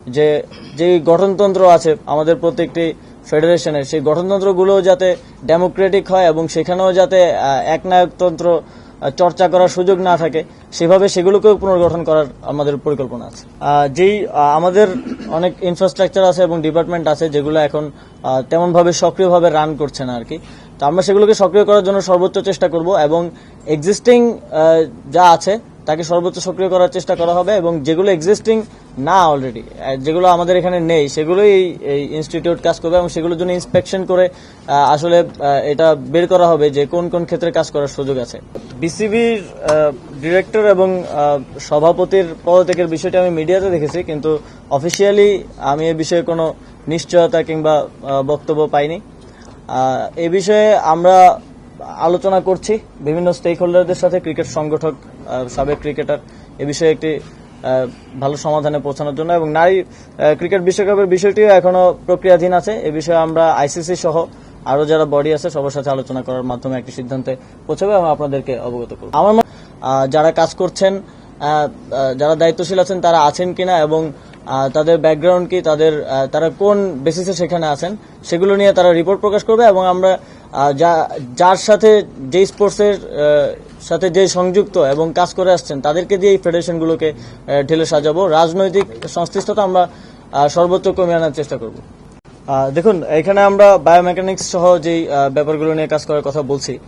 যে যে গঠনতন্ত্র আছে আমাদের প্রত্যেকটি ফেডারেশনের, সেই গঠনতন্ত্রগুলো যাতে ডেমোক্রেটিক হয় এবং সেখানেও যাতে একনায়কতন্ত্র চর্চা করার সুযোগ না থাকে, সেভাবে সেগুলোকেও পুনর্গঠন করার আমাদের পরিকল্পনা আছে। যেই আমাদের অনেক ইনফ্রাস্ট্রাকচার আছে এবং ডিপার্টমেন্ট আছে যেগুলো এখন তেমনভাবে সক্রিয়ভাবে রান করছে না আর কি তো আমরা সেগুলোকে সক্রিয় করার জন্য সর্বোচ্চ চেষ্টা করব এবং এক্সিস্টিং যা আছে তাকে সর্বোচ্চ সক্রিয় করার চেষ্টা করা হবে এবং যেগুলো এক্সিস্টিং না অলরেডি যেগুলো আমাদের এখানে নেই, সেগুলোই এই- ইনস্টিটিউট কাজ করবে এবং সেগুলোর জন্য ইন্সপেকশন করে আসলে এটা বের করা হবে যে কোন কোন ক্ষেত্রে কাজ করার সুযোগ আছে। বিসিবির ডিরেক্টর এবং সভাপতির পদত্যাগের বিষয়টি আমি মিডিয়াতে দেখেছি, কিন্তু অফিসিয়ালি আমি এ বিষয়ে কোনো নিশ্চয়তা কিংবা বক্তব্য পাইনি। এ বিষয়ে আমরা আলোচনা করছি। বিভিন্ন স্টেক হোল্ডারদের সাথে ক্রিকেট সংগঠক সাবেক ক্রিকেটার এ বিষয়ে একটি ভালো সমাধানে পৌঁছানোর জন্য এবং নারী ক্রিকেট বিশ্বকাপের বিষয়টিও এখনও প্রক্রিয়াধীন আছে। এ বিষয়ে আমরা আইসিসি সহ আরও যারা বডি আছে, সবার সাথে আলোচনা করার মাধ্যমে একটি সিদ্ধান্তে পৌঁছাবে এবং আপনাদেরকে অবগত করব। আমার যারা কাজ করছেন যারা দায়িত্বশীল আছেন, তারা আছেন কিনা এবং তাদের ব্যাকগ্রাউন্ড কি, তাদের তারা কোন বেসিসে সেখানে আছেন, সেগুলো নিয়ে তারা রিপোর্ট প্রকাশ করবে এবং আমরা যা- যার সাথে যেই স্পোর্টসের সাথে যে সংযুক্ত এবং কাজ করে আসছেন, তাদেরকে দিয়ে এই ফেডারেশনগুলোকে ঢেলে সাজাবো। রাজনৈতিক সংশ্লিষ্টতা আমরা সর্বোচ্চ কমিয়ে আনার চেষ্টা করব। দেখুন, এখানে আমরা বায়োমেকানিক্স সহ যেই ব্যাপারগুলো নিয়ে কাজ করার কথা বলছি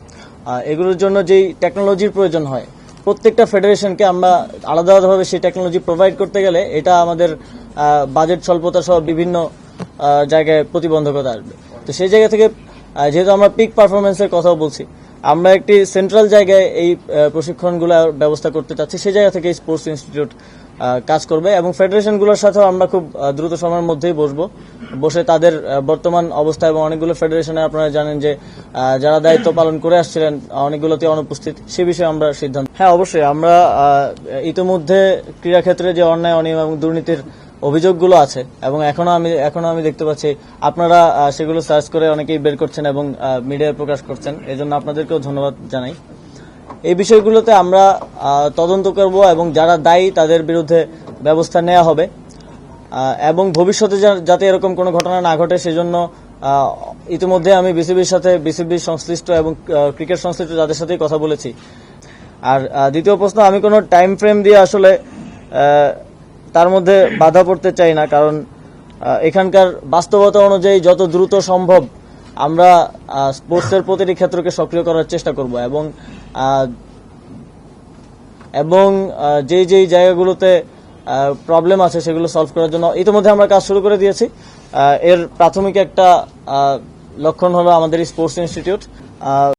এগুলোর জন্য যেই টেকনোলজির প্রয়োজন হয় প্রত্যেকটা ফেডারেশনকে আমরা আলাদা আলাদাভাবে সেই টেকনোলজি প্রোভাইড করতে গেলে এটা আমাদের বাজেট স্বল্পতা সহ বিভিন্ন জায়গায় প্রতিবন্ধকতা আসবে। তো সেই জায়গা থেকে যেহেতু আমরা পিক পারফরমেন্সের কথাও বলছি আমরা একটি সেন্ট্রাল জায়গায় এই আহ, প্রশিক্ষণগুলোর ব্যবস্থা করতে চাচ্ছি। সেই জায়গা থেকে স্পোর্টস ইনস্টিটিউট কাজ করবে এবং ফেডারেশনগুলোর সাথেও আমরা খুব দ্রুত সময়ের মধ্যেই বসবো। বসে তাদের বর্তমান অবস্থা এবং অনেকগুলো ফেডারেশনে আপনারা জানেন যে যারা দায়িত্ব পালন করে আসছিলেন অনেকগুলোতে অনুপস্থিত। সে বিষয়ে আমরা সিদ্ধান্ত হ্যাঁ অবশ্যই। আমরা ইতিমধ্যে ক্রীড়াক্ষেত্রে যে অন্যায় অনিয়ম এবং দুর্নীতির অভিযোগগুলো আছে এবং এখনও আমি এখনও আমি দেখতে পাচ্ছি, আপনারা সেগুলো সার্চ করে অনেকেই বের করছেন এবং মিডিয়ায় প্রকাশ করছেন। এজন্য আপনাদেরকেও ধন্যবাদ জানাই। এই বিষয়গুলোতে আমরা তদন্ত করব এবং যারা দায়ী তাদের বিরুদ্ধে ব্যবস্থা নেওয়া হবে। এবং ভবিষ্যতে যাতে এরকম কোনো ঘটনা না ঘটে সেজন্য ইতিমধ্যে আমি বিসিবির সাথে বিসিবির সংশ্লিষ্ট এবং ক্রিকেট সংশ্লিষ্ট যাদের সাথেই কথা বলেছি। আর দ্বিতীয় প্রশ্ন, আমি কোনো টাইম ফ্রেম দিয়ে আসলে তার মধ্যে বাধা পড়তে চাই না, কারণ এখানকার বাস্তবতা অনুযায়ী যত দ্রুত সম্ভব আমরা স্পোর্টসের প্রতিটি ক্ষেত্রকে সক্রিয় করার চেষ্টা করব এবং এবং যেই যেই জায়গাগুলোতে প্রবলেম আছে সেগুলো সলভ করার জন্য ইতিমধ্যে আমরা কাজ শুরু করে দিয়েছি। এর প্রাথমিক একটা লক্ষণ হলো আমাদের স্পোর্টস ইনস্টিটিউট।